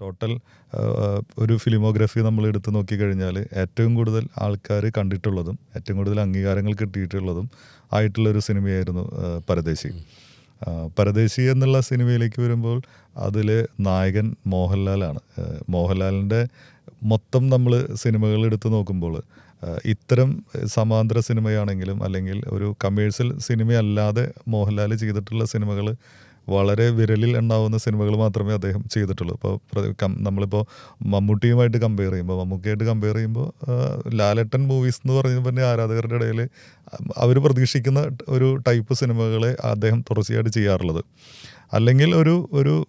Total ഒരു filmography നമ്മൾ എടുത്ത് നോക്കിക്കഴിഞ്ഞാൽ ഏറ്റവും കൂടുതൽ ആൾക്കാർ കണ്ടിട്ടുള്ളതും ഏറ്റവും കൂടുതൽ അംഗീകാരങ്ങൾ കിട്ടിയിട്ടുള്ളതും ആയിട്ടുള്ളൊരു സിനിമയായിരുന്നു പരദേശി. പരദേശി എന്നുള്ള സിനിമയിലേക്ക് വരുമ്പോൾ അതിൽ നായകൻ മോഹൻലാലാണ് മോഹൻലാലിന്റെ മൊത്തം നമ്മൾ സിനിമകൾ എടുത്തു നോക്കുമ്പോൾ ഇത്തരം സമാന്തര സിനിമയാണെങ്കിലും അല്ലെങ്കിൽ ഒരു കമേഴ്ഷ്യൽ സിനിമയല്ലാതെ മോഹൻലാൽ ചെയ്തിട്ടുള്ള സിനിമകൾ വളരെ വിരലിൽ എണ്ണാവുന്ന സിനിമകൾ മാത്രമേ അദ്ദേഹം ചെയ്തിട്ടുള്ളൂ. ഇപ്പോൾ നമ്മളിപ്പോൾ മമ്മൂട്ടിയുമായിട്ട് കമ്പയർ ചെയ്യുമ്പോൾ മമ്മൂട്ടിയായിട്ട് കമ്പയർ ചെയ്യുമ്പോൾ ലാലട്ടൻ മൂവീസ് എന്ന് പറയുമ്പോൾ തന്നെ ആരാധകരുടെ ഇടയിൽ അവർ പ്രതീക്ഷിക്കുന്ന ഒരു ടൈപ്പ് സിനിമകളെ അദ്ദേഹം തുടർച്ചയായിട്ട് ചെയ്യാറുള്ളത്. അല്ലെങ്കിൽ ഒരു ഒരു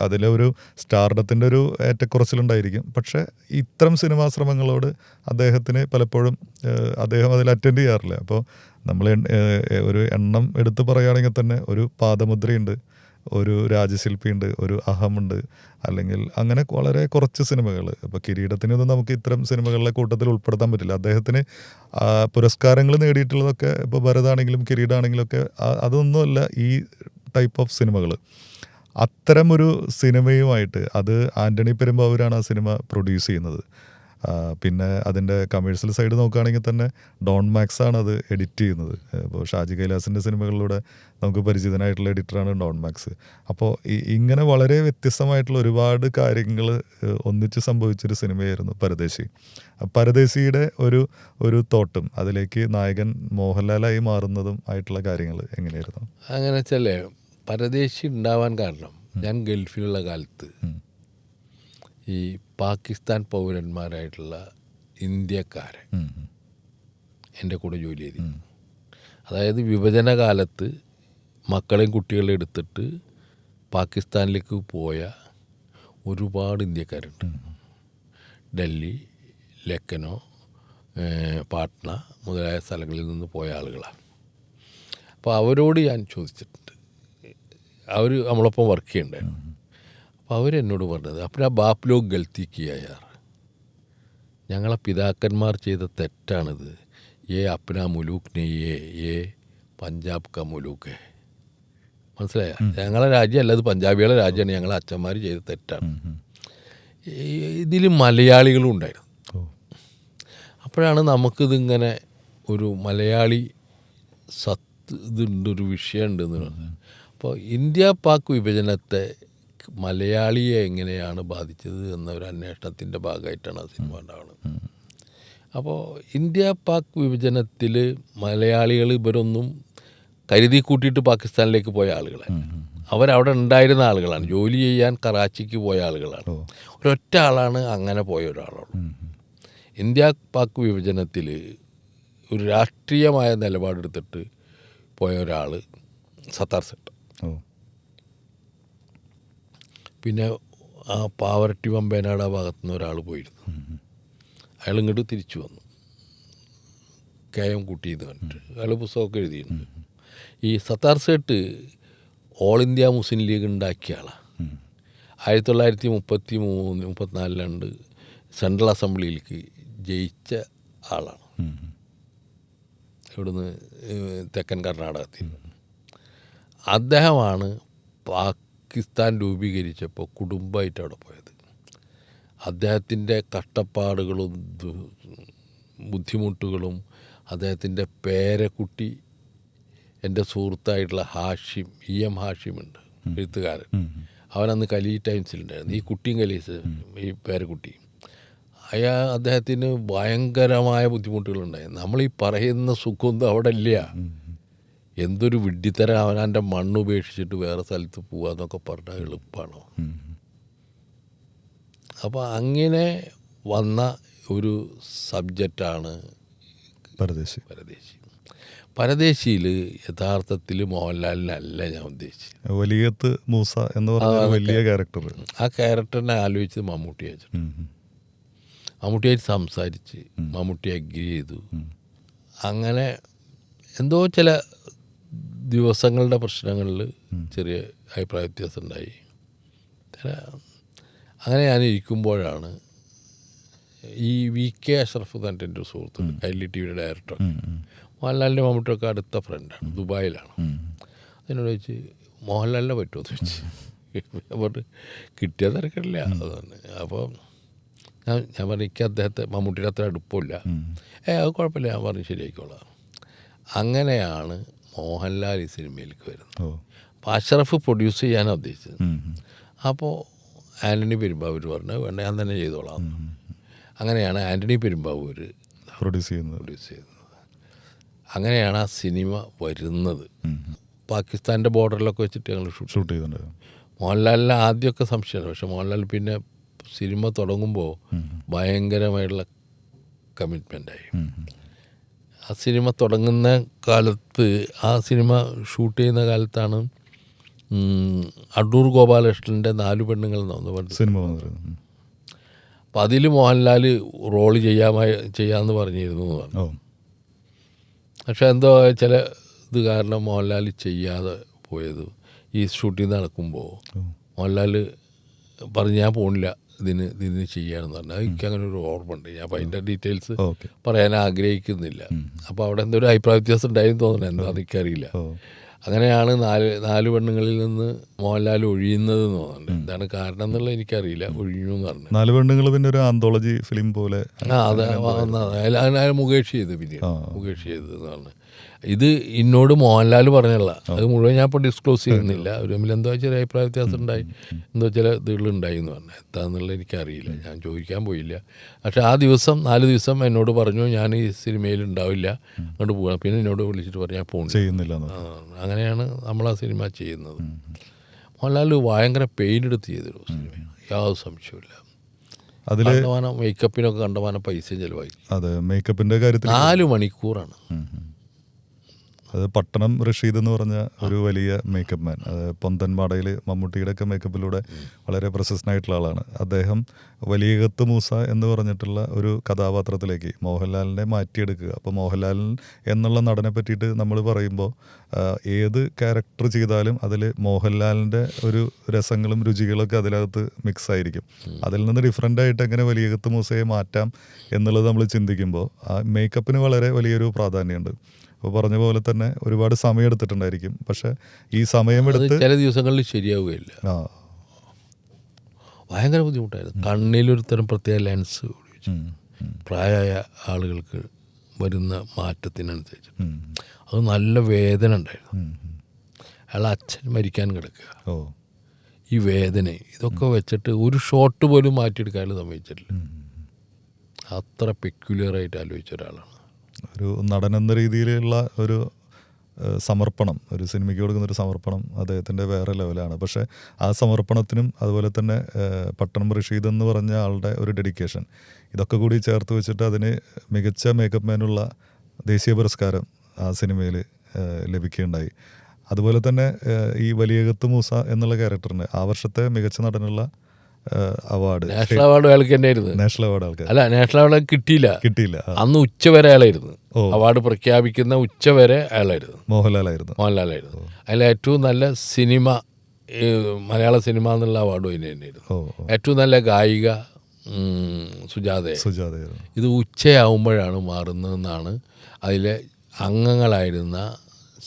അതിലെ ഒരു സ്റ്റാർഡത്തിന്റെ ഒരു ഏറ്റക്കുറച്ചിലുണ്ടായിരിക്കും. പക്ഷേ ഇത്തരം സിനിമാശ്രമങ്ങളോട് അദ്ദേഹത്തിന് പലപ്പോഴും അദ്ദേഹം അതിൽ അറ്റൻഡ് ചെയ്യാറില്ല. അപ്പോൾ നമ്മൾ ഒരു എണ്ണം എടുത്തു പറയുകയാണെങ്കിൽ തന്നെ ഒരു പാദമുദ്രയുണ്ട് ഒരു രാജശില്പിയുണ്ട് ഒരു അഹമുണ്ട് അല്ലെങ്കിൽ അങ്ങനെ വളരെ കുറച്ച് സിനിമകൾ. ഇപ്പോൾ കിരീടത്തിനൊന്നും നമുക്ക് ഇത്തരം സിനിമകളിലെ കൂട്ടത്തിൽ ഉൾപ്പെടുത്താൻ പറ്റില്ല. അദ്ദേഹത്തിന് പുരസ്കാരങ്ങൾ നേടിയിട്ടുള്ളതൊക്കെ ഇപ്പോൾ ഭരതാണെങ്കിലും കിരീടാണെങ്കിലും ഒക്കെ അതൊന്നുമല്ല ഈ ടൈപ്പ് ഓഫ് സിനിമകൾ. അത്തരമൊരു സിനിമയുമായിട്ട് അത് ആന്റണി പെരുമ്പാവൂരാണ് ആ സിനിമ പ്രൊഡ്യൂസ് ചെയ്യുന്നത്. പിന്നെ അതിന്റെ കമേഴ്സ്യൽ സൈഡ് നോക്കുകയാണെങ്കിൽ തന്നെ ഡോൺ മാക്സ് ആണ് അത് എഡിറ്റ് ചെയ്യുന്നത്. ഇപ്പോൾ ഷാജി കൈലാസിന്റെ സിനിമകളിലൂടെ നമുക്ക് പരിചിതനായിട്ടുള്ള എഡിറ്ററാണ് ഡോൺ മാക്സ് അപ്പോൾ ഇങ്ങനെ വളരെ വ്യത്യസ്തമായിട്ടുള്ള ഒരുപാട് കാര്യങ്ങൾ ഒന്നിച്ച് സംഭവിച്ചൊരു സിനിമയായിരുന്നു പരദേശി. പരദേശിയുടെ ഒരു ഒരു തോട്ടും അതിലേക്ക് നായകൻ മോഹൻലാലായി മാറുന്നതും ആയിട്ടുള്ള കാര്യങ്ങൾ എങ്ങനെയായിരുന്നു? അങ്ങനെ വെച്ചല്ലേ പരദേശി ഉണ്ടാവാൻ കാരണം ഞാൻ ഗൾഫിലുള്ള കാലത്ത് ഈ പാകിസ്ഥാൻ പൗരന്മാരായിട്ടുള്ള ഇന്ത്യക്കാരെ. എന്റെ കൂടെ ജോലി ചെയ്തിരുന്നു. അതായത് വിഭജന കാലത്ത് മക്കളെയും കുട്ടികളെയും എടുത്തിട്ട് പാകിസ്ഥാനിലേക്ക് പോയ ഒരുപാട് ഇന്ത്യക്കാരുണ്ട്. ഡൽഹി ലക്കനോ പാട്ന മുതലായ സ്ഥലങ്ങളിൽ നിന്ന് പോയ ആളുകളാണ്. അപ്പോൾ അവരോട് ഞാൻ ചോദിച്ചിട്ടുണ്ട്. അവർ നമ്മളൊപ്പം വർക്ക് ചെയ്യണ്ടായിരുന്നു അപ്പോൾ അവരെന്നോട് പറഞ്ഞത് അപ്പോൾ ആ ബാപ്പ് കിയ ഞങ്ങളെ പിതാക്കന്മാർ ചെയ്ത തെറ്റാണിത്. ഏ അപ്ന മുലൂക്ക് നെയ്യേ ഏ പഞ്ചാബ് ക മുലൂക്ക്. മനസ്സിലായ? ഞങ്ങളെ രാജ്യമല്ല അത് പഞ്ചാബികളെ രാജ്യമാണ്. ഞങ്ങളെ അച്ഛന്മാർ ചെയ്ത തെറ്റാണ്. ഇതിൽ മലയാളികളും ഉണ്ടായിരുന്നു. അപ്പോഴാണ് നമുക്കിതിങ്ങനെ ഒരു മലയാളി സത്ത് ഇതുണ്ട് ഒരു വിഷയമുണ്ടെന്ന് പറഞ്ഞത്. അപ്പോൾ ഇന്ത്യ പാക് വിഭജനത്തെ മലയാളിയെ എങ്ങനെയാണ് ബാധിച്ചത് എന്ന ഒരു അന്വേഷണത്തിന്റെ ഭാഗമായിട്ടാണ് ആ സിനിമ ഉണ്ടാവുന്നത് അപ്പോൾ ഇന്ത്യ പാക് വിഭജനത്തിൽ മലയാളികൾ ഇവരൊന്നും കരുതി കൂട്ടിയിട്ട് പാകിസ്ഥാനിലേക്ക് പോയ ആളുകളാണ് അവരവിടെ ഉണ്ടായിരുന്ന ആളുകളാണ്. ജോലി ചെയ്യാൻ കറാച്ചിക്ക് പോയ ആളുകളാണ്. ഒരൊറ്റ ആളാണ് അങ്ങനെ പോയ ഒരാളുള്ളൂ ഇന്ത്യ പാക് വിഭജനത്തിൽ ഒരു രാഷ്ട്രീയമായ നിലപാടെടുത്തിട്ട് പോയ ഒരാൾ സത്താർ സെട്ട് ഓ പിന്നെ ആ പാവറട്ടി വമ്പേനാട് ആ ഭാഗത്തു നിന്ന് ഒരാൾ പോയിരുന്നു. അയാൾ ഇങ്ങോട്ട് തിരിച്ചു വന്നു. കെ എം കുട്ടി എന്ന് പറഞ്ഞിട്ട് അയാൾ പുസ്തകമൊക്കെ എഴുതിയിട്ടുണ്ട്. ഈ Sattar Sait all India Muslim League ഉണ്ടാക്കിയ ആളാണ് ആയിരത്തി തൊള്ളായിരത്തി മുപ്പത്തി മൂന്ന് മുപ്പത്തിനാലിലാണ്ട് സെൻട്രൽ അസംബ്ലിയിലേക്ക് ജയിച്ച ആളാണ്. ഇവിടുന്ന് തെക്കൻ കർണാടകത്തിൽ. അദ്ദേഹമാണ് പാകിസ്ഥാൻ രൂപീകരിച്ചപ്പോൾ കുടുംബമായിട്ട് അവിടെ പോയത്. അദ്ദേഹത്തിന്റെ കഷ്ടപ്പാടുകളും ബുദ്ധിമുട്ടുകളും അദ്ദേഹത്തിന്റെ പേരക്കുട്ടി എന്റെ സുഹൃത്തായിട്ടുള്ള ഹാഷിം ഇ എം ഹാഷിമുണ്ട് എഴുത്തുകാരൻ. അവനന്ന് കലി ടൈംസിലുണ്ടായിരുന്നു. ഈ കുട്ടിയും കലീസ് ഈ പേരക്കുട്ടി. അയാ അദ്ദേഹത്തിന് ഭയങ്കരമായ ബുദ്ധിമുട്ടുകളുണ്ടായി. നമ്മൾ ഈ പറയുന്ന സുഖമൊന്നും അവിടെ ഇല്ല. എന്തൊരു വിഡ്ഢിത്തരം അവനാന്റെ മണ്ണ് ഉപേക്ഷിച്ചിട്ട് വേറെ സ്ഥലത്ത് പോവാന്നൊക്കെ പറഞ്ഞാൽ എളുപ്പമാണോ അപ്പോൾ അങ്ങനെ വന്ന ഒരു സബ്ജക്റ്റാണ് പരദേശി. പരദേശി. പരദേശിയിൽ യഥാർത്ഥത്തിൽ മോഹൻലാലിനല്ല ഞാൻ ഉദ്ദേശിച്ചത്. വലിയത്ത് മൂസ എന്ന് പറഞ്ഞ വലിയ ക്യാരക്ടർ ആ ക്യാരക്ടറിനെ ആലോചിച്ചത് മമ്മൂട്ടി വെച്ചു മമ്മൂട്ടിയായിട്ട് സംസാരിച്ച് മമ്മൂട്ടി അഗ്രി ചെയ്തു. അങ്ങനെ എന്തോ ചില ദിവസങ്ങളുടെ പ്രശ്നങ്ങളിൽ ചെറിയ അഭിപ്രായ വ്യത്യാസം ഉണ്ടായി. അങ്ങനെ ഞാൻ ഇരിക്കുമ്പോഴാണ് ഈ വി കെ അഷ്റഫ് എന്ന് പറഞ്ഞിട്ട് എന്റെ ഒരു സുഹൃത്തുണ്ട് കൈലി ടി വിയുടെ ഡയറക്ടർ. മോഹൻലാലിന്റെ മമ്മൂട്ടിയൊക്കെ അടുത്ത ഫ്രണ്ടാണ് ദുബായിലാണ്. അതിനോട് ചോദിച്ച് മോഹൻലാലിനെ പറ്റുമോ? എന്ന് ചോദിച്ചു അപ്പോൾ കിട്ടിയ തിരക്കില്ല അതുതന്നെ അപ്പോൾ ഞാൻ ഞാൻ പറഞ്ഞു എനിക്ക് അദ്ദേഹത്തെ മമ്മൂട്ടിയുടെ അത്ര അടുപ്പമില്ല. ഏ അത് കുഴപ്പമില്ല. ഞാൻ പറഞ്ഞു ശരിയായിക്കോളാം. അങ്ങനെയാണ് മോഹൻലാൽ ഈ സിനിമയിലേക്ക് വരുന്നത് ഓ. അപ്പോൾ അഷറഫ് പ്രൊഡ്യൂസ് ചെയ്യാനാണ് ഉദ്ദേശിച്ചത്. അപ്പോൾ ആന്റണി പെരുമ്പാവൂർ പറഞ്ഞു വേണ്ട ഞാൻ തന്നെ ചെയ്തോളാം. അങ്ങനെയാണ് ആന്റണി പെരുമ്പാവൂർ പ്രൊഡ്യൂസ് ചെയ്യുന്നത്. പ്രൊഡ്യൂസ് ചെയ്യുന്നത്. അങ്ങനെയാണ് ആ സിനിമ വരുന്നത്. പാകിസ്ഥാന്റെ ബോർഡറിലൊക്കെ വെച്ചിട്ട് ഞങ്ങൾ ഷൂട്ട് ചെയ്തിട്ടുണ്ടായിരുന്നു മോഹൻലാലിന് ആദ്യമൊക്കെ സംശയമാണ്. പക്ഷെ മോഹൻലാൽ പിന്നെ സിനിമ തുടങ്ങുമ്പോൾ ഭയങ്കരമായിട്ടുള്ള കമ്മിറ്റ്മെന്റായി സിനിമ തുടങ്ങുന്ന കാലത്ത് ആ സിനിമ ഷൂട്ട് ചെയ്യുന്ന കാലത്താണ് അടൂർ ഗോപാലകൃഷ്ണന്റെ നാല് പെണ്ണുങ്ങൾ എന്നാണ് പറഞ്ഞത്. സിനിമ വന്നിരുന്നു. അപ്പം അതിൽ മോഹൻലാൽ റോൾ ചെയ്യാമായി ചെയ്യാമെന്ന് പറഞ്ഞിരുന്നു എന്ന് പറഞ്ഞു. പക്ഷെ എന്തോ ചില ഇത് കാരണം മോഹൻലാൽ ചെയ്യാതെ പോയത് ഈ ഷൂട്ടിംഗ് നടക്കുമ്പോൾ മോഹൻലാൽ പറഞ്ഞ് ഞാൻ പോണില്ല. ഇതിന് ഇതിന് ചെയ്യാമെന്ന് പറഞ്ഞാൽ എനിക്ക് അങ്ങനെ ഒരു ഓർമ്മ ഉണ്ട് ഞാൻ അപ്പം അതിന്റെ ഡീറ്റെയിൽസ് പറയാൻ ആഗ്രഹിക്കുന്നില്ല. അപ്പോൾ അവിടെ എന്തൊരു അഭിപ്രായ വ്യത്യാസം ഉണ്ടായെന്ന് തോന്നുന്നു. എന്താ എനിക്കറിയില്ല. അങ്ങനെയാണ് നാല് നാല് പെണ്ണുങ്ങളിൽ നിന്ന് മോഹൻലാൽ ഒഴിയുന്നത് എന്ന് തോന്നുന്നുണ്ട് എന്താണ് കാരണം എന്നുള്ളത് എനിക്കറിയില്ല. ഒഴിഞ്ഞു എന്ന് പറഞ്ഞു. നാല് പെണ്ണുങ്ങൾ പിന്നെ ഒരു ആന്തോളജി ഫിലിം പോലെ ആ അതെ. മുകേഷ് ചെയ്ത് പിന്നീട്. ആ. മുകേഷ് ചെയ്ത് എന്നാണ് ഇത് എന്നോട് മോഹൻലാൽ പറഞ്ഞല്ല അത് മുഴുവൻ ഞാൻ ഇപ്പോൾ ഡിസ്ക്ലോസ് ചെയ്യുന്നില്ല. ഒരു തമ്മിൽ എന്തോ ചെറിയ അഭിപ്രായ വ്യത്യാസം ഉണ്ടായി. എന്തോ ചില ഇതുകളുണ്ടായി എന്ന് പറഞ്ഞു. എന്താണെന്നുള്ളത് എനിക്കറിയില്ല. ഞാൻ ചോദിക്കാൻ പോയില്ല. പക്ഷെ ആ ദിവസം നാല് ദിവസം എന്നോട് പറഞ്ഞു ഞാൻ ഈ സിനിമയിൽ ഉണ്ടാവില്ല. അങ്ങോട്ട് പോകണം പിന്നെ എന്നോട് വിളിച്ചിട്ട് പറഞ്ഞു ഞാൻ പോകണം ചെയ്യുന്നില്ല അങ്ങനെയാണ് നമ്മൾ ആ സിനിമ ചെയ്യുന്നത്. മോഹൻലാൽ ഭയങ്കര പെയിൻ എടുത്ത് ചെയ്തൊരു സിനിമ. യാതൊരു സംശയമില്ല അതിൽ കണ്ടമാനം മേക്കപ്പിനൊക്കെ കണ്ടമാനം പൈസയും ചിലവായി. അതെ മേക്കപ്പിന്റെ കാര്യത്തിൽ നാല് മണിക്കൂറാണ്. അത് പട്ടണം റഷീദ് എന്ന് പറഞ്ഞ ഒരു വലിയ മേക്കപ്പ് മാൻ അത് പൊന്തൻപാടയിൽ മമ്മൂട്ടിയുടെ ഒക്കെ മേക്കപ്പിലൂടെ വളരെ പ്രശസ്തനായിട്ടുള്ള ആളാണ്. അദ്ദേഹം വലിയകത്ത് മൂസ എന്ന് പറഞ്ഞിട്ടുള്ള ഒരു കഥാപാത്രത്തിലേക്ക് മോഹൻലാലിനെ മാറ്റിയെടുക്കുക. അപ്പോൾ മോഹൻലാൽ എന്നുള്ള നടനെ പറ്റിയിട്ട് നമ്മൾ പറയുമ്പോൾ ഏത് ക്യാരക്ടർ ചെയ്താലും അതിൽ മോഹൻലാലിന്റെ ഒരു രസങ്ങളും രുചികളൊക്കെ അതിനകത്ത് മിക്സ് ആയിരിക്കും. അതിൽ നിന്ന് ഡിഫറെന്റ് ആയിട്ട് എങ്ങനെ വലിയകത്ത് മൂസയെ മാറ്റാം എന്നുള്ളത് നമ്മൾ ചിന്തിക്കുമ്പോൾ ആ മേക്കപ്പിന് വളരെ വലിയൊരു പ്രാധാന്യമുണ്ട്. അപ്പോൾ പറഞ്ഞ പോലെ തന്നെ ഒരുപാട് സമയം എടുത്തിട്ടുണ്ടായിരിക്കും. പക്ഷെ ഈ സമയം സമയമെടുത്ത് ചില ദിവസങ്ങളിൽ ശരിയാവുകയില്ല. ആ. ഭയങ്കര ബുദ്ധിമുട്ടായിരുന്നു. കണ്ണിലൊരു തരം പ്രത്യേക ലെൻസ് പ്രായമായ ആളുകൾക്ക് വരുന്ന മാറ്റത്തിനനുസരിച്ച്. അത് നല്ല വേദന ഉണ്ടായിരുന്നു. അയാൾ അച്ഛൻ മരിക്കാൻ കിടക്കുക. ഓ. ഈ വേദന ഇതൊക്കെ വെച്ചിട്ട് ഒരു ഷോട്ട് പോലും മാറ്റിയെടുക്കാൻ സമ്മതിച്ചിട്ടില്ല. അത്ര പെക്യുലറായിട്ട് ആലോചിച്ച ഒരാളാണ്. ഒരു നടൻ എന്ന രീതിയിലുള്ള ഒരു സമർപ്പണം ഒരു സിനിമയ്ക്ക് കൊടുക്കുന്ന ഒരു സമർപ്പണം അദ്ദേഹത്തിന്റെ വേറെ ലെവലാണ്. പക്ഷേ ആ സമർപ്പണത്തിനും അതുപോലെ തന്നെ പട്ടണം റഷീദ് എന്ന് പറഞ്ഞ ആളുടെ ഒരു ഡെഡിക്കേഷൻ ഇതൊക്കെ കൂടി ചേർത്ത് വെച്ചിട്ട് അതിന് മികച്ച മേക്കപ്പ് മാനുള്ള ദേശീയ പുരസ്കാരം ആ സിനിമയിൽ ലഭിക്കുകയുണ്ടായി. അതുപോലെ തന്നെ ഈ വലിയകത്ത് മൂസ എന്നുള്ള ക്യാരക്ടറിന് ആ വർഷത്തെ മികച്ച നടനുള്ള അവാർഡ് നാഷണൽ അവാർഡ് അയാൾക്ക് തന്നെയായിരുന്നു. നാഷണൽ അവാർഡ് ആൾക്കാർ അല്ല നാഷണൽ അവാർഡ് കിട്ടിയില്ല. കിട്ടിയില്ല അന്ന് അന്ന് ഉച്ചവരെ അയാളായിരുന്നു. അവാർഡ് പ്രഖ്യാപിക്കുന്ന ഉച്ചവരെ അയാളായിരുന്നു. മോഹൻലാലായിരുന്നു. മോഹൻലാലായിരുന്നു. അതിൽ ഏറ്റവും നല്ല സിനിമ മലയാള സിനിമ എന്നുള്ള അവാർഡ് അതിന് തന്നെയായിരുന്നു. ഏറ്റവും നല്ല ഗായിക സുജാത സുജാത ഇത് ഉച്ചയാവുമ്പോഴാണ് മാറുന്നതെന്നാണ് അതിലെ അംഗങ്ങളായിരുന്ന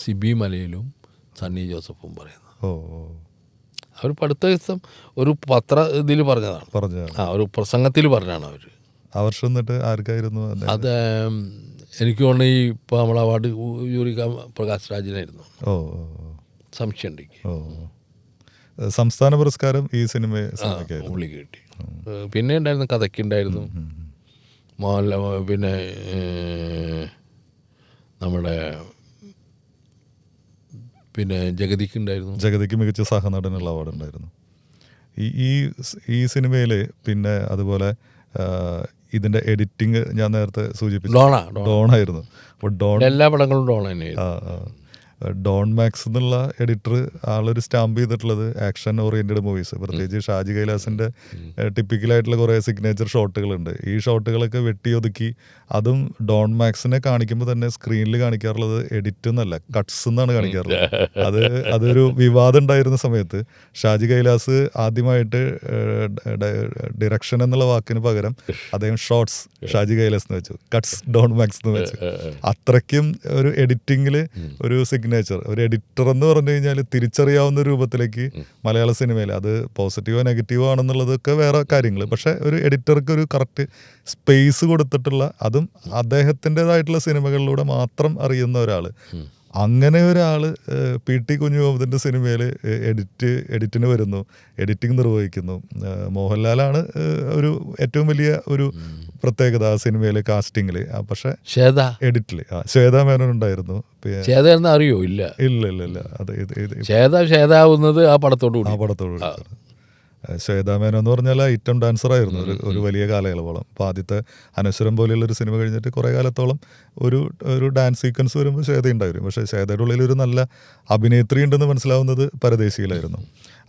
സിബി മലയിലും സണ്ണി ജോസഫും പറയുന്നത്. ഓ ഓ. അവർ അടുത്ത ദിവസം ഒരു പത്ര ഇതിൽ പറഞ്ഞതാണ്. പറഞ്ഞ ആ ഒരു പ്രസംഗത്തിൽ പറഞ്ഞാണ് അവർ ആ വർഷം എന്നിട്ട് ആർക്കായിരുന്നു അത്? എനിക്ക് തോന്നുന്നു ഈ ഇപ്പോൾ നമ്മൾ അവാർഡ് യൂറിക പ്രകാശ് രാജിനായിരുന്നു. ഓ. സംശയം സംസ്ഥാന പുരസ്കാരം ഈ സിനിമ പുള്ളി കിട്ടി. പിന്നെ ഉണ്ടായിരുന്നു കഥയ്ക്കുണ്ടായിരുന്നു. മോഹൻലാൽ പിന്നെ നമ്മുടെ പിന്നെ ജഗതിക്ക് ഉണ്ടായിരുന്നു. ജഗതിക്ക് മികച്ച സഹനടനുള്ള അവാർഡ് ഉണ്ടായിരുന്നു ഈ ഈ ഈ സിനിമയിൽ പിന്നെ അതുപോലെ ഇതിന്റെ എഡിറ്റിംഗ് ഞാൻ നേരത്തെ സൂചിപ്പിച്ചു. ഡോണ ഡോണ. ഡോൺ അപ്പോൾ ഡോൺ എല്ലാ പടങ്ങളും ഡോണ തന്നെയായിരുന്നു. ഡോൺ മാക്സ് എന്നുള്ള എഡിറ്റർ ആളൊരു സ്റ്റാമ്പ് ചെയ്തിട്ടുള്ളത് ആക്ഷൻ ഓറിയന്റഡ് മൂവീസ്. പ്രത്യേകിച്ച് ഷാജി കൈലാസിന്റെ ടിപ്പിക്കലായിട്ടുള്ള കുറേ സിഗ്നേച്ചർ ഷോട്ടുകളുണ്ട്. ഈ ഷോട്ടുകളൊക്കെ വെട്ടിയൊതുക്കി അതും ഡോൺ മാക്സിനെ കാണിക്കുമ്പോൾ തന്നെ സ്ക്രീനിൽ കാണിക്കാറുള്ളത് എഡിറ്റ് എന്നല്ല കട്ട്സ് എന്നാണ് കാണിക്കാറുള്ളത്. അത് അതൊരു വിവാദം ഉണ്ടായിരുന്ന സമയത്ത് ഷാജി കൈലാസ് ആദ്യമായിട്ട് ഡിറക്ഷൻ എന്നുള്ള വാക്കിന് പകരം അദ്ദേഹം ഷോർട്സ് ഷാജി കൈലാസ് എന്ന് വെച്ചു കട്ട്സ് ഡോൺ മാക്സ് എന്ന് വെച്ചു. അത്രയ്ക്കും ഒരു എഡിറ്റിങ്ങിൽ ഒരു സിഗ്നേച്ചർ സിഗ്നേച്ചർ ഒരു എഡിറ്റർ എന്ന് പറഞ്ഞു കഴിഞ്ഞാൽ തിരിച്ചറിയാവുന്ന രൂപത്തിലേക്ക് മലയാള സിനിമയിൽ അത് പോസിറ്റീവോ നെഗറ്റീവോ ആണെന്നുള്ളതൊക്കെ വേറെ കാര്യങ്ങൾ പക്ഷെ ഒരു എഡിറ്റർക്ക് ഒരു കറക്റ്റ് സ്പേസ് കൊടുത്തിട്ടുള്ള അതും അദ്ദേഹത്തിന്റെതായിട്ടുള്ള സിനിമകളിലൂടെ മാത്രം അറിയുന്ന ഒരാൾ അങ്ങനെ ഒരാൾ പി ടി കുഞ്ഞു മുഹമ്മദിന്റെ സിനിമയിൽ എഡിറ്റ് എഡിറ്റിന് വരുന്നു. എഡിറ്റിംഗ് നിർവഹിക്കുന്നു. മോഹൻലാലാണ് ഒരു ഏറ്റവും വലിയ ഒരു പ്രത്യേകത ആ സിനിമയിലെ കാസ്റ്റിങ്ങിൽ പക്ഷെ ശ്വേത. എഡിറ്റിൽ ശ്വേത മേനോൻ ഉണ്ടായിരുന്നു ശ്വേത എന്ന് അറിയോ? ഇല്ല. ഇല്ല ഇല്ല ഇല്ല. അത് ശ്വേത ശ്വേതാവുന്നത് ആ പടത്തോടുകൂടി ആ കൂടി. പടത്തോട് കൂടിയിട്ടാണ്. ഏഹ് ശ്വേതാ മേനോൻ എന്ന് പറഞ്ഞാൽ ഐറ്റം ഡാൻസർ ആയിരുന്നു ഒരു ഒരു വലിയ കാലയളവോളം. അപ്പോൾ ആദ്യത്തെ അനശ്വരം പോലെയുള്ള ഒരു സിനിമ കഴിഞ്ഞിട്ട് കുറേ കാലത്തോളം ഒരു ഒരു ഡാൻസ് സീക്വൻസ് വരുമ്പോൾ ശ്വേത ഉണ്ടായിരുന്നു. പക്ഷേ ശ്വേതയുടെ ഉള്ളിൽ ഒരു നല്ല അഭിനേത്രി ഉണ്ടെന്ന് മനസ്സിലാവുന്നത് പരദേശിയിലായിരുന്നു.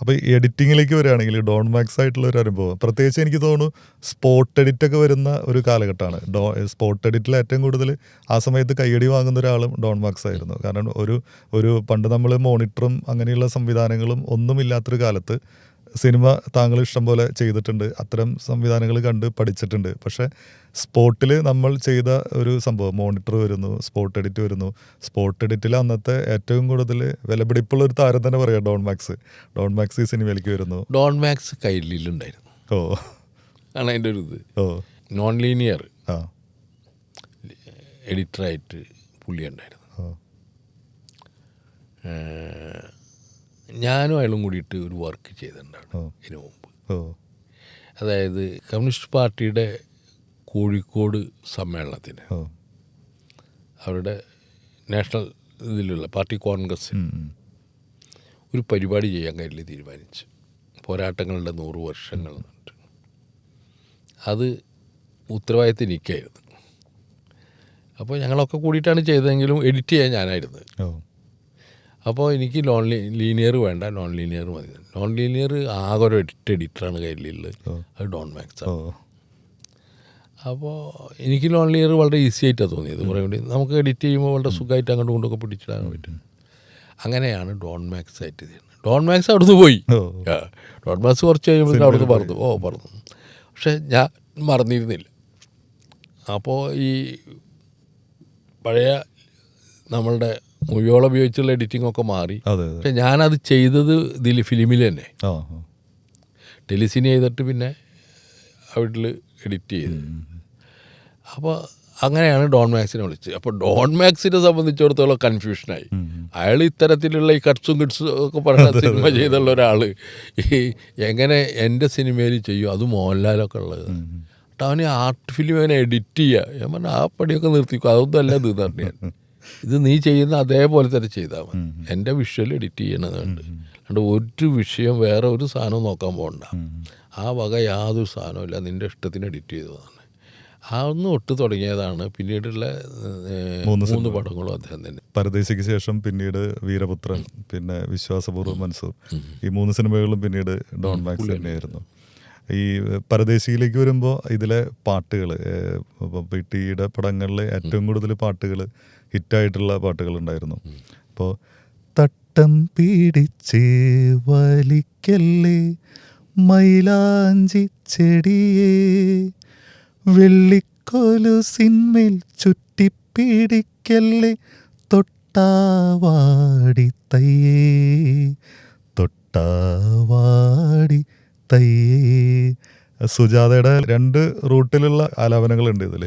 അപ്പോൾ ഈ എഡിറ്റിങ്ങിലേക്ക് വരികയാണെങ്കിൽ ഡോൺ മാക്സ് ആയിട്ടുള്ള ഒരു അനുഭവം. പ്രത്യേകിച്ച് എനിക്ക് തോന്നുന്നു സ്പോട്ട് എഡിറ്റ് ഒക്കെ വരുന്ന ഒരു കാലഘട്ടമാണ്. ഡോ സ്പോട്ട് എഡിറ്റിൽ ഏറ്റവും കൂടുതൽ ആ സമയത്ത് കൈയടി വാങ്ങുന്ന ഒരാളും ഡോൺ മാക്സ് ആയിരുന്നു. കാരണം ഒരു ഒരു പണ്ട് നമ്മൾ മോണിറ്ററും അങ്ങനെയുള്ള സംവിധാനങ്ങളും ഒന്നുമില്ലാത്തൊരു കാലത്ത് സിനിമ താങ്കൾ ഇഷ്ടം പോലെ ചെയ്തിട്ടുണ്ട്. അത്തരം സംവിധാനങ്ങൾ കണ്ട് പഠിച്ചിട്ടുണ്ട്. പക്ഷേ സ്പോട്ടിൽ നമ്മൾ ചെയ്ത ഒരു സംഭവം മോണിറ്റർ വരുന്നു സ്പോട്ട് എഡിറ്റ് വരുന്നു. സ്പോട്ട് എഡിറ്റിൽ അന്നത്തെ ഏറ്റവും കൂടുതൽ വിലപിടിപ്പുള്ള ഒരു താരം തന്നെ പറയാം ഡോൺ മാക്സ്. ഡോൺ മാക്സ് ഈ സിനിമയിലേക്ക് വരുന്നു. ഡോൺ മാക്സ് കയ്യിലുണ്ടായിരുന്നു ഓ. ആണ് അതിന്റെ ഒരു ഇത്. ഓ. നോൺ ലീനിയർ ആ. എഡിറ്ററായിട്ട് പുള്ളി ഉണ്ടായിരുന്നു ഓ ഞാനും അയാളും കൂടിയിട്ട് ഒരു വർക്ക് ചെയ്തിട്ടുണ്ടാണ് ഇതിനു മുമ്പ്. അതായത് കമ്മ്യൂണിസ്റ്റ് പാർട്ടിയുടെ കോഴിക്കോട് സമ്മേളനത്തിന്. അവരുടെ നാഷണൽ ഇതിലുള്ള പാർട്ടി കോൺഗ്രസ്. ഒരു പരിപാടി ചെയ്യാൻ കയ്യിൽ തീരുമാനിച്ചു. പോരാട്ടങ്ങളുടെ നൂറ് വർഷങ്ങൾ എന്നിട്ട്. അത് ഉത്തരവാദിത്തം എനിക്കായിരുന്നു അപ്പോൾ ഞങ്ങളൊക്കെ കൂടിയിട്ടാണ് ചെയ്തതെങ്കിലും എഡിറ്റ് ചെയ്യാൻ ഞാനായിരുന്നു. അപ്പോൾ എനിക്ക് നോൺ ലീനിയർ വേണ്ട. നോൺ ലീനിയർ മതി. നോൺ ലീനിയർ ആകെ ഒരു എഡിറ്റ് എഡിറ്ററാണ് കയ്യിലുള്ളത്. അത് ഡോൺ മാക്സ് അപ്പോൾ എനിക്ക് ലോൺ ലീനിയർ വളരെ ഈസി ആയിട്ടാണ് തോന്നിയത്. കുറേ കൂടി നമുക്ക് എഡിറ്റ് ചെയ്യുമ്പോൾ വളരെ സുഖമായിട്ട് അങ്ങോട്ട് ഇങ്ങോട്ടൊക്കെ പിടിച്ചിടാൻ പറ്റും. അങ്ങനെയാണ് ഡോൺ മാക്സ് ആയിട്ട് ചെയ്യുന്നത് ഡോൺ മാക്സ് അവിടുന്ന് പോയി. ഡോൺ മാക്സ് കുറച്ച് കഴിയുമ്പോൾ അവിടുന്ന് പറഞ്ഞു ഓ പറഞ്ഞു പക്ഷേ ഞാൻ മറന്നിരുന്നില്ല. അപ്പോൾ ഈ പഴയ നമ്മളുടെ മുയോളം ഉപയോഗിച്ചുള്ള എഡിറ്റിംഗ് ഒക്കെ മാറി. പക്ഷെ ഞാനത് ചെയ്തത് ഇതിൽ ഫിലിമിൽ തന്നെ. ടെലിസിനി ചെയ്തിട്ട് പിന്നെ വീട്ടിൽ എഡിറ്റ് ചെയ്തു. അപ്പോൾ അങ്ങനെയാണ് ഡോൺ മാക്സിനെ വിളിച്ചത്. അപ്പോൾ ഡോൺ മാക്സിനെ സംബന്ധിച്ചിടത്തോളം കൺഫ്യൂഷനായി. അയാൾ ഇത്തരത്തിലുള്ള ഈ കട്ട്സും കിട്സും ഒക്കെ പറഞ്ഞ സിനിമ ചെയ്തുള്ള ഒരാൾ ഈ എങ്ങനെ എന്റെ സിനിമയിൽ ചെയ്യും? അത് മോഹൻലാലൊക്കെ ഉള്ളത്. അവന് ആർട്ട് ഫിലിം അവനെ എഡിറ്റ് ചെയ്യുക ഞാൻ പറഞ്ഞാൽ ആ പണിയൊക്കെ നിർത്തിക്കും. അതൊന്നും അല്ല ഇത് പറഞ്ഞു. ഇത് നീ ചെയ്യുന്ന അതേപോലെ തന്നെ ചെയ്താൽ മതി. എന്റെ വിഷ്വൽ എഡിറ്റ് ചെയ്യണതുണ്ട് അതുകൊണ്ട് ഒരു വിഷയം വേറെ ഒരു സാധനം നോക്കാൻ പോകണ്ട ആ വക യാതൊരു സാധനവും ഇല്ല നിന്റെ ഇഷ്ടത്തിന് എഡിറ്റ് ചെയ്തതാണ്. ആ ഒന്ന് ഒട്ട് തുടങ്ങിയതാണ്. പിന്നീടുള്ള മൂന്ന് പടങ്ങളും അദ്ദേഹം തന്നെ. പരദേശിക്ക് ശേഷം പിന്നീട് വീരപുത്രൻ പിന്നെ വിശ്വാസപൂർവം മൻസൂർ. ഈ മൂന്ന് സിനിമകളും പിന്നീട് ഡോൺ മാക്സ് തന്നെയായിരുന്നു. ഈ പരദേശിയിലേക്ക് വരുമ്പോൾ ഇതിലെ പാട്ടുകൾ പി ടിയുടെ പടങ്ങളിൽ ഏറ്റവും കൂടുതൽ പാട്ടുകൾ ഹിറ്റായിട്ടുള്ള പാട്ടുകളുണ്ടായിരുന്നു. അപ്പോൾ തട്ടം പിടിച്ച് വലിക്കല്ലേ മൈലാഞ്ചി ചെടിയേ വെള്ളിക്കൊലുസിന്മേൽ ചുറ്റിപ്പിടിക്കല്ലേ തൊട്ടാവാടി തയ്യേ തൊട്ടാവാടി തയ്യേ. സുജാതയുടെ രണ്ട് റൂട്ടിലുള്ള ആലാപനങ്ങളുണ്ട് ഇതിൽ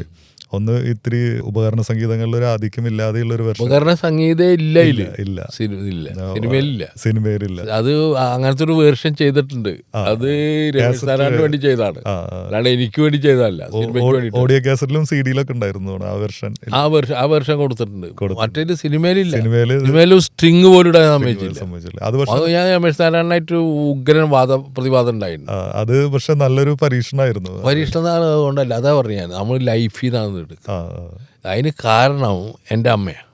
ഒന്ന് ഇത്തിരി ഉപകരണ സംഗീതങ്ങളിൽ ഒരു ആധിക്യമില്ലാതെയുള്ള ഒരു വർഷം ഉപകരണ സംഗീതേ ഇല്ല ഇല്ല ഇല്ല. സിനിമ ഇല്ല. സിനിമയിലില്ല. സിനിമയിലില്ല. അത് അങ്ങനത്തെ ഒരു വേർഷൻ ചെയ്തിട്ടുണ്ട്. അത് രമേശ് വേണ്ടി ആ. അല്ലാണ്ട് എനിക്ക് വേണ്ടി ചെയ്തതല്ല. ഓഡിയോ കാസറ്റിലും സി ഡിയിലൊക്കെ ഉണ്ടായിരുന്നു ആ വെർഷൻ ആ വേർഷൻ ആ വേർഷൻ കൊടുത്തിട്ടുണ്ട്. മറ്റേത് സിനിമയിലില്ല. സിനിമയിൽ സിനിമയിൽ സ്ട്രിങ് പോലും ഇടാൻ സമ്മതിച്ചില്ല. അത് ഞാൻ രമേശ് നാരായണനായിട്ട് ഉഗ്രൻ വാദ പ്രതിവാദം ഉണ്ടായിരുന്നു. അത് പക്ഷെ നല്ലൊരു പരീക്ഷണമായിരുന്നു. പരീക്ഷണം അതുകൊണ്ടല്ല. അതാ പറഞ്ഞു ഞാൻ. നമ്മൾ ലൈഫിൽ നിന്നാണ് എടുക്കുക ആ ആ, അതിന് കാരണം എന്റെ അമ്മയാണ്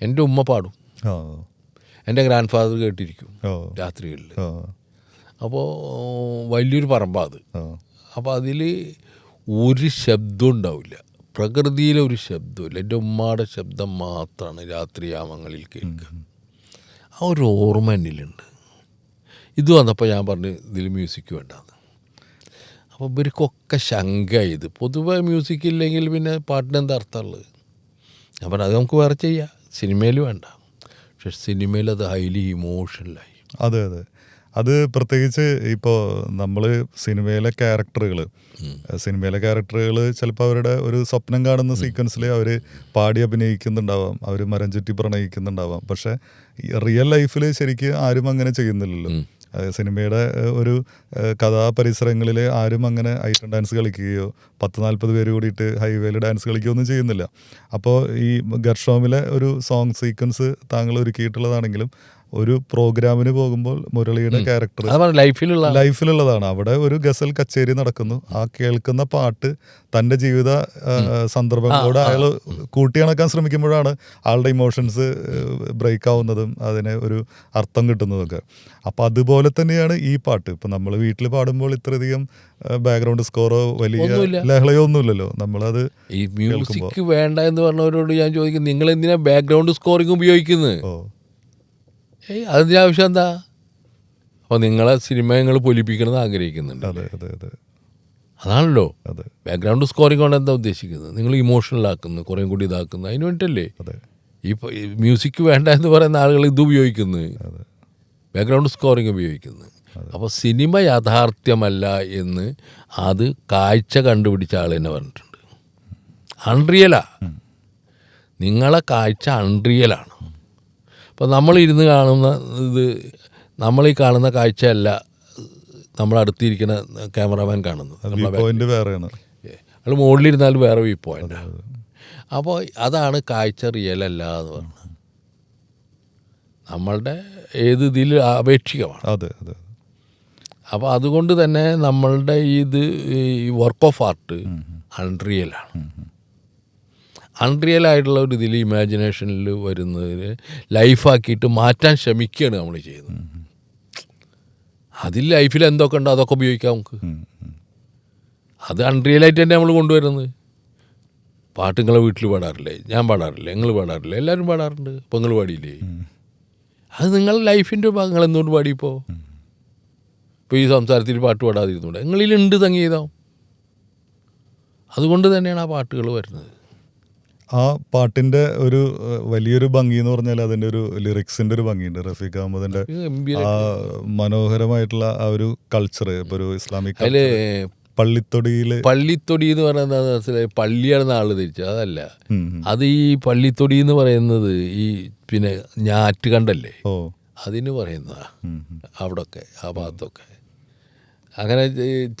എന്റെ ഉമ്മ പാടും. എന്റെ ഗ്രാൻഡ് ഫാദർ കേട്ടിരിക്കും രാത്രികളിൽ അപ്പോൾ വലിയൊരു പറമ്പാ അത്. അപ്പോൾ അതിൽ ഒരു ശബ്ദം ഉണ്ടാവില്ല. പ്രകൃതിയിലെ ഒരു ശബ്ദമില്ല എന്റെ ഉമ്മയുടെ ശബ്ദം മാത്രമാണ് രാത്രിയാമങ്ങളിൽ കേൾക്കുക ആ ഒരു ഓർമ്മ എന്നിലുണ്ട്. ഇത് വന്നപ്പോൾ ഞാൻ പറഞ്ഞു ഇതിൽ മ്യൂസിക് വേണ്ടാന്ന്. അപ്പോൾ ഇവർക്കൊക്കെ ശങ്ക ഇത്. പൊതുവെ മ്യൂസിക് ഇല്ലെങ്കിൽ പിന്നെ പാട്ടിന് എന്താ അർത്ഥമുള്ളത്? പറഞ്ഞു അത് നമുക്ക് വേറെ ചെയ്യാം. സിനിമയിൽ വേണ്ട. പക്ഷെ സിനിമയിൽ അത് ഹൈലി ഇമോഷണലായി അതെ അതെ. അത് പ്രത്യേകിച്ച് ഇപ്പോൾ നമ്മൾ സിനിമയിലെ ക്യാരക്ടറുകൾ സിനിമയിലെ ക്യാരക്ടറുകൾ ചിലപ്പോൾ അവരുടെ ഒരു സ്വപ്നം കാണുന്ന സീക്വൻസിൽ അവർ പാടി അഭിനയിക്കുന്നുണ്ടാവാം. അവർ മരം ചുറ്റി പ്രണയിക്കുന്നുണ്ടാവാം. പക്ഷേ റിയൽ ലൈഫിൽ ശരിക്കും ആരും അങ്ങനെ ചെയ്യുന്നില്ലല്ലോ. സിനിമയുടെ ഒരു കഥാപരിസരങ്ങളിൽ ആരും അങ്ങനെ ഐറ്റം ഡാൻസ് കളിക്കുകയോ പത്ത് നാൽപ്പത് പേര് കൂടിയിട്ട് ഹൈവേയിൽ ഡാൻസ് കളിക്കുകയോ ഒന്നും ചെയ്യുന്നില്ല. അപ്പോൾ ഈ ഗർഷോമിലെ ഒരു സോങ് സീക്വൻസ് താങ്കൾ ഒരുക്കിയിട്ടുള്ളതാണെങ്കിലും ഒരു പ്രോഗ്രാമിന് പോകുമ്പോൾ മുരളിയുടെ ക്യാരക്ടർ ലൈഫിലുള്ള ലൈഫിലുള്ളതാണ്. അവിടെ ഒരു ഗസൽ കച്ചേരി നടക്കുന്നു. ആ കേൾക്കുന്ന പാട്ട് തന്റെ ജീവിത സന്ദർഭങ്ങളോട് അയാൾ കൂട്ടിയണക്കാൻ ശ്രമിക്കുമ്പോഴാണ് ആളുടെ ഇമോഷൻസ് ബ്രേക്ക് ആവുന്നതും അതിന് ഒരു അർത്ഥം കിട്ടുന്നതൊക്കെ. അപ്പം അതുപോലെ തന്നെയാണ് ഈ പാട്ട്. ഇപ്പം നമ്മൾ വീട്ടിൽ പാടുമ്പോൾ ഇത്രയധികം ബാക്ക്ഗ്രൗണ്ട് സ്കോറോ വലിയ. ലഹളയോ ഒന്നുമില്ലല്ലോ. നമ്മളത് ഈ മ്യൂസിക് വേണ്ട എന്ന് പറഞ്ഞവരോട് ഞാൻ ചോദിക്കും നിങ്ങൾ എന്തിനാ ബാക്ക്ഗ്രൗണ്ട് സ്കോറിംഗ് ഉപയോഗിക്കുന്നത് ഓ. ഏയ് അതിന്റെ ആവശ്യം എന്താ? അപ്പോൾ നിങ്ങളെ സിനിമ നിങ്ങൾ പൊലിപ്പിക്കണമെന്ന് ആഗ്രഹിക്കുന്നുണ്ട്. അതെ അതെ അതെ. അതാണല്ലോ. അതെ. ബാക്ക്ഗ്രൗണ്ട് സ്കോറിംഗ് കൊണ്ട് എന്താ ഉദ്ദേശിക്കുന്നത്? നിങ്ങൾ ഇമോഷണൽ ആക്കുന്നു കുറേ കൂടി ഇതാക്കുന്നു അതിന് വേണ്ടിയിട്ടല്ലേ അതെ. ഈ മ്യൂസിക് വേണ്ട എന്ന് പറയുന്ന ആളുകൾ ഇത് ഉപയോഗിക്കുന്നു. ബാക്ക്ഗ്രൗണ്ട് സ്കോറിങ് ഉപയോഗിക്കുന്നു. അപ്പോൾ സിനിമ യാഥാർത്ഥ്യമല്ല എന്ന് അത് കാഴ്ച കണ്ടുപിടിച്ച ആൾ തന്നെ പറഞ്ഞിട്ടുണ്ട്. അൺറിയലാ നിങ്ങളെ കാഴ്ച അൺറിയലാണ് അപ്പോൾ നമ്മളിരുന്ന് കാണുന്ന ഇത് നമ്മൾ ഈ കാണുന്ന കാഴ്ചയല്ല നമ്മുടെ അടുത്തിരിക്കുന്ന ക്യാമറാമാൻ കാണുന്നത്. വേറെയാണ്. അയാൾ മുകളിലിരുന്നാൽ വേറെ വ്യൂ പോയിന്റ് അപ്പോൾ അതാണ് കാഴ്ച റിയൽ അല്ല എന്ന് പറഞ്ഞത്. നമ്മളുടെ ഏത് ഇതിൽ ആപേക്ഷികമാണ് അതെ അതെ അപ്പോൾ അതുകൊണ്ട് തന്നെ നമ്മളുടെ ഇത് ഈ വർക്ക് ഓഫ് ആർട്ട് അൺറിയലാണ് അൺറിയൽ ആയിട്ടുള്ള ഒരു ഇതിൽ ഇമാജിനേഷനിൽ വരുന്നതിന് ലൈഫാക്കിയിട്ട് മാറ്റാൻ ശ്രമിക്കുകയാണ് നമ്മൾ ചെയ്യുന്നത്. അതിൽ ലൈഫിൽ എന്തൊക്കെ ഉണ്ടോ അതൊക്കെ ഉപയോഗിക്കാം നമുക്ക്. അത് അൺറിയലായിട്ട് തന്നെ നമ്മൾ കൊണ്ടുവരുന്നത്. പാട്ട് നിങ്ങളെ വീട്ടിൽ പാടാറില്ലേ? ഞാൻ പാടാറില്ലേ? നിങ്ങൾ പാടാറില്ലേ? എല്ലാവരും പാടാറുണ്ട്. ഇപ്പം നിങ്ങൾ പാടിയില്ലേ അത് നിങ്ങൾ ലൈഫിന്റെ ഭാഗങ്ങൾ എന്തുകൊണ്ട് പാടിയപ്പോൾ ഇപ്പോൾ ഈ സംസാരത്തിൽ പാട്ട് പാടാതിരുന്നുണ്ട് നിങ്ങളിലുണ്ട് സംഗീതം. അതുകൊണ്ട് തന്നെയാണ് ആ പാട്ടുകൾ വരുന്നത്. ആ പാട്ടിന്റെ ഒരു വലിയൊരു ഭംഗി എന്ന് പറഞ്ഞാൽ അതിന്റെ ഒരു ലിറിക്സിന്റെ ഒരു ഭംഗിയുണ്ട്. റഫീഖ് അഹമ്മദിന്റെ ആ മനോഹരമായിട്ടുള്ള ആ ഒരു കൾച്ചർ ഇപ്പൊ ഒരു ഇസ്ലാമിക് അതിൽ പള്ളിത്തൊടിയിൽ പള്ളിത്തൊടി എന്ന് പറയുന്നത് മനസ്സിലായി പള്ളിയാണെന്ന് ആൾ തിരിച്ചു അതല്ല. അത് ഈ പള്ളിത്തൊടി എന്ന് പറയുന്നത് ഈ പിന്നെ ഞാറ്റ് കണ്ടല്ലേ? ഓ. അതിന് പറയുന്നതാ. അവിടൊക്കെ ആ ഭാഗത്തൊക്കെ. അങ്ങനെ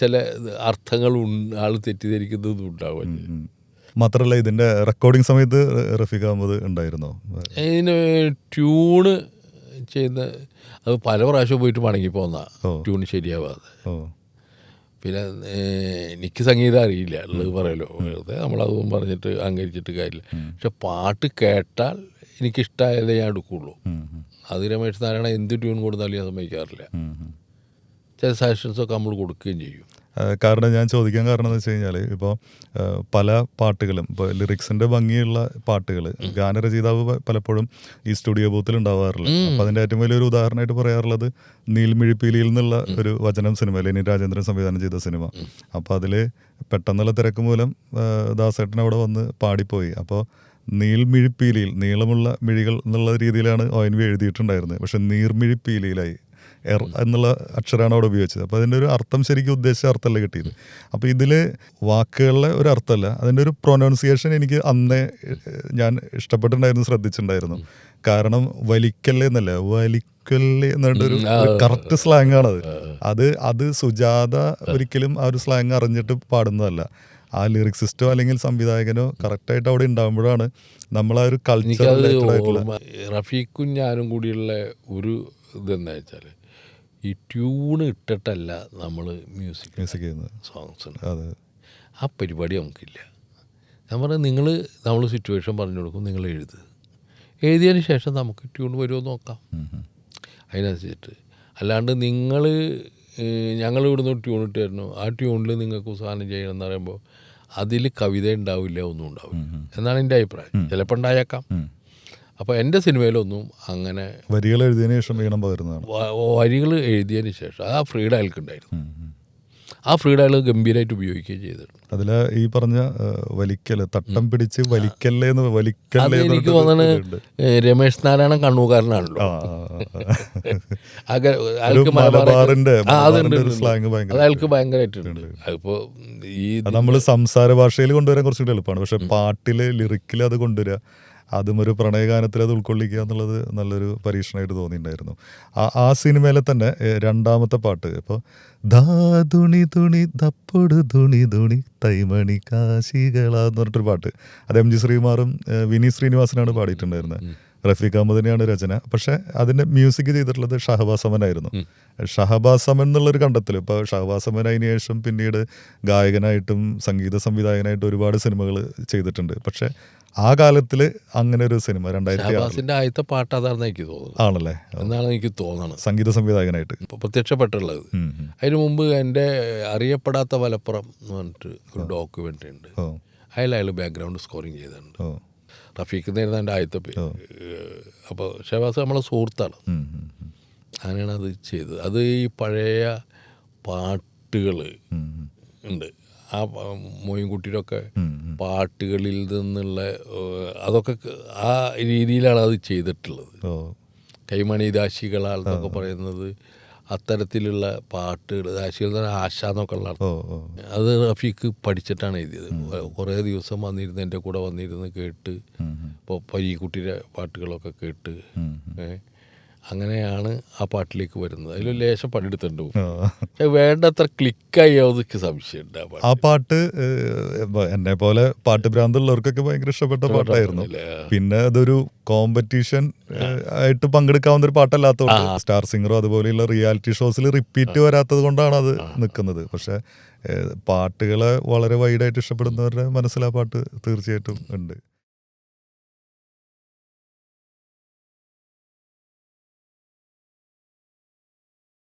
ചില അർത്ഥങ്ങൾ ആൾ തെറ്റിദ്ധരിക്കുന്നതും ഉണ്ടാവും ഉം. മാത്രല്ല ഇതിന്റെ റെക്കോർഡിംഗ് സമയത്ത് റഫീഖ് അഹമ്മദ് ഉണ്ടായിരുന്നോ? ഇതിന് ട്യൂണ് ചെയ്യുന്ന അത് പല പ്രാവശ്യം പോയിട്ട് മടങ്ങി പോന്ന ട്യൂൺ ശരിയാവാതെ പിന്നെ എനിക്ക് സംഗീതം അറിയില്ല. ഉള്ളത് പറയലോ. വെറുതെ നമ്മളതും പറഞ്ഞിട്ട് അംഗീകരിച്ചിട്ട് കാര്യമില്ല. പക്ഷെ പാട്ട് കേട്ടാൽ എനിക്കിഷ്ടമായാലേ ഞാൻ എടുക്കുള്ളൂ. അത് രമേശ് നാരായണ എന്ത് ട്യൂൺ കൊടുത്താലും ഞാൻ സമ്മതിക്കാറില്ല. ചില സജഷൻസൊക്കെ നമ്മൾ കൊടുക്കുകയും ചെയ്യും. കാരണം ഞാൻ ചോദിക്കാൻ കാരണം എന്ന് വെച്ച് കഴിഞ്ഞാൽ ഇപ്പോൾ പല പാട്ടുകളും ഇപ്പോൾ ലിറിക്സിന്റെ ഭംഗിയുള്ള പാട്ടുകൾ ഗാനരചയിതാവ് പലപ്പോഴും ഈ സ്റ്റുഡിയോ ബൂത്തിൽ ഉണ്ടാവാറില്ല അപ്പോൾ അതിന്റെ ഏറ്റവും വലിയൊരു ഉദാഹരണമായിട്ട് പറയാറുള്ളത് നീൽമിഴിപ്പീലിയിൽ നിന്നുള്ള ഒരു വചനം സിനിമ ലെനിൻ രാജേന്ദ്രൻ സംവിധാനം ചെയ്ത സിനിമ. അപ്പോൾ അതിൽ പെട്ടെന്നുള്ള തിരക്ക് മൂലം ദാസേട്ടൻ അവിടെ വന്ന് പാടിപ്പോയി. അപ്പോൾ നീൽമിഴിപ്പീലിയിൽ നീളമുള്ള മിഴികൾ എന്നുള്ള രീതിയിലാണ് ഒ എൻ വി എഴുതിയിട്ടുണ്ടായിരുന്നത്. പക്ഷെ നീർമിഴിപ്പീലിയിലായി. എർ എന്നുള്ള അക്ഷരമാണ് അവിടെ ഉപയോഗിച്ചത്. അപ്പോൾ അതിന്റെ ഒരു അർത്ഥം ശരിക്കും ഉദ്ദേശിച്ച അർത്ഥമല്ല കിട്ടിയത്. അപ്പോൾ ഇതിൽ വാക്കുകളിലെ ഒരു അർത്ഥമല്ല. അതിന്റെ ഒരു പ്രൊനൗൺസിയേഷൻ എനിക്ക് അന്നേ ഞാൻ ഇഷ്ടപ്പെട്ടിട്ടുണ്ടായിരുന്നു ശ്രദ്ധിച്ചിട്ടുണ്ടായിരുന്നു. കാരണം വലിക്കല്ലേ എന്നല്ല? വലിക്കല്ലേ എന്നിട്ടൊരു കറക്റ്റ് സ്ലാങ് ആണത് അത് അത് സുജാത ഒരിക്കലും ആ ഒരു സ്ലാങ് അറിഞ്ഞിട്ട് പാടുന്നതല്ല. ആ ലിറിക്സിസ്റ്റോ അല്ലെങ്കിൽ സംവിധായകനോ കറക്റ്റായിട്ട് അവിടെ ഉണ്ടാകുമ്പോഴാണ് നമ്മൾ ആ ഒരു കൾച്ചർ റഫീഖും ഞാനും കൂടിയുള്ള ഒരു ഇതെന്താ വെച്ചാൽ ഈ ട്യൂൺ ഇട്ടിട്ടല്ല നമ്മൾ മ്യൂസിക് മ്യൂസിക് ചെയ്യുന്നത്. സോങ്സ് അതെ. ആ പരിപാടി നമുക്കില്ല. ഞാൻ പറഞ്ഞത് നിങ്ങൾ നമ്മൾ സിറ്റുവേഷൻ പറഞ്ഞു കൊടുക്കും നിങ്ങൾ എഴുത്. എഴുതിയതിന് ശേഷം നമുക്ക് ട്യൂൺ വരുമോ നോക്കാം. അതിനനുസരിച്ചിട്ട്. അല്ലാണ്ട് നിങ്ങൾ ഞങ്ങൾ ഇവിടുന്ന് ട്യൂൺ ഇട്ട് തരുന്നു ആ ട്യൂണിൽ നിങ്ങൾക്ക് സാധനം ചെയ്യണം എന്ന് പറയുമ്പോൾ അതിൽ കവിത ഉണ്ടാവില്ല ഒന്നും ഉണ്ടാവില്ല. എന്നാണ് എന്റെ അഭിപ്രായം. ചിലപ്പോൾ ഉണ്ടായേക്കാം. അപ്പോൾ എന്റെ സിനിമയിലൊന്നും അങ്ങനെ വരികൾ എഴുതിയതിനു ശേഷം ഈണം പകരുന്നതാണ്. വരികൾ എഴുതിയതിന് ശേഷം ആ ഫ്രീഡ അയാൾക്കുണ്ടായിരുന്നു. ആ ഫ്രീഡ അയാൾ ഗംഭീരമായിട്ട് ഉപയോഗിക്കുകയും ചെയ്തിട്ടുണ്ട് അതിൽ ഈ പറഞ്ഞ വലിക്കൽ തട്ടം പിടിച്ച് വലിക്കല്ലേ എന്ന് വലിക്കല്ലേ എനിക്ക് തോന്നുന്നത് രമേശ് നാരായണൻ കണ്ണൂക്കാരനാണല്ലോ അയാൾക്ക് ഭയങ്കരമായിട്ടുണ്ട്. അതിപ്പോ ഈ നമ്മൾ സംസാര ഭാഷയിൽ കൊണ്ടുവരാൻ കുറച്ചുകൂടി എളുപ്പമാണ്. പക്ഷെ പാട്ടിൽ ലിറിക്കിൽ അത് കൊണ്ടുവരിക അതും ഒരു പ്രണയഗാനത്തിൽ അത് ഉൾക്കൊള്ളിക്കുക എന്നുള്ളത് നല്ലൊരു പരീക്ഷണമായിട്ട് തോന്നിയിട്ടുണ്ടായിരുന്നു. ആ ആ സിനിമയിലെ തന്നെ രണ്ടാമത്തെ പാട്ട്. ഇപ്പോൾ ധാ തുണി തുണി ദപ്പൊടു തുണി തുണി തൈമണി കാശികള എന്ന് പറഞ്ഞിട്ടൊരു പാട്ട്. അത് എം ജി ശ്രീകുമാറും വിനി ശ്രീനിവാസനാണ് പാടിയിട്ടുണ്ടായിരുന്നത് റഫീഖ് അഹമ്മദിനെയാണ് രചന. പക്ഷെ അതിന്റെ മ്യൂസിക് ചെയ്തിട്ടുള്ളത് ഷഹബാസ് അമനായിരുന്നു ഷഹബാസ് അമൻ എന്നുള്ളൊരു കണ്ടെത്തൽ ഇപ്പോൾ ഷഹബാസ് അമൻ അതിന് ശേഷം പിന്നീട് ഗായകനായിട്ടും സംഗീത സംവിധായകനായിട്ടും ഒരുപാട് സിനിമകൾ ചെയ്തിട്ടുണ്ട്. പക്ഷെ ആ കാലത്തിൽ അങ്ങനെ ഒരു സിനിമ രണ്ടായിരത്തി ആദ്യത്തെ പാട്ട് അതാണെന്ന് എനിക്ക് തോന്നുന്നത് ആണല്ലേ? എന്നാണ് എനിക്ക് തോന്നണത്. സംഗീത സംവിധായകനായിട്ട്. പ്രത്യക്ഷപ്പെട്ടുള്ളത്. അതിനു മുമ്പ് എന്റെ അറിയപ്പെടാത്ത മലപ്പുറം എന്ന് പറഞ്ഞിട്ട് ഒരു ഡോക്യുമെന്ററി ഉണ്ട്. അതിൽ അയാൾ ബാക്ക്ഗ്രൗണ്ട് സ്കോറിങ് ചെയ്തിട്ടുണ്ട്. റഫീഖ് എന്നായിരുന്നു എന്റെ ആദ്യത്തെ പേര് അപ്പോൾ ഷഹബാസ് നമ്മളെ സുഹൃത്താണ്. അങ്ങനെയാണ് അത് ചെയ്തത്. അത് ഈ പഴയ പാട്ടുകൾ. ഉണ്ട്. ആ മോയിൻകുട്ടിയിലൊക്കെ. പാട്ടുകളിൽ നിന്നുള്ള അതൊക്കെ ആ രീതിയിലാണ് അത് ചെയ്തിട്ടുള്ളത്. കൈമണി ദാശികളാൾ എന്നൊക്കെ പറയുന്നത് അത്തരത്തിലുള്ള പാട്ടുകൾ ദാശികൾ ആശ എന്നൊക്കെ ഉള്ള അത് റഫീഖ് പഠിച്ചിട്ടാണ് എഴുതിയത്. കുറേ ദിവസം വന്നിരുന്ന് എന്റെ കൂടെ വന്നിരുന്ന് കേട്ട്. ഇപ്പോൾ പരീക്കുട്ടിയുടെ പാട്ടുകളൊക്കെ കേട്ട് ഉം, ഏ, അങ്ങനെയാണ് ആ പാട്ടിലേക്ക് വരുന്നത്. അതിൽ ലേശം പണിയെടുത്തിട്ടുണ്ട് ഓ. പക്ഷെ വേണ്ടത്ര ക്ലിക്കായി അതൊക്കെ സംശയമുണ്ട് ആ പാട്ട്. എന്നെ പോലെ പാട്ട് ഭ്രാന്തുള്ളവർക്കൊക്കെ ഭയങ്കര ഇഷ്ടപ്പെട്ട പാട്ടായിരുന്നു. പിന്നെ അതൊരു കോമ്പറ്റീഷൻ ആയിട്ട് പങ്കെടുക്കാവുന്ന ഒരു പാട്ടല്ലാത്തതുകൊണ്ട് സ്റ്റാർ സിംഗറോ അതുപോലെയുള്ള റിയാലിറ്റി ഷോസിൽ റിപ്പീറ്റ് വരാത്തത് കൊണ്ടാണ് അത് നിൽക്കുന്നത് പക്ഷെ പാട്ടുകളെ വളരെ വൈഡായിട്ട് ഇഷ്ടപ്പെടുന്നവരുടെ മനസ്സിലാ പാട്ട് തീർച്ചയായിട്ടും ഉണ്ട്.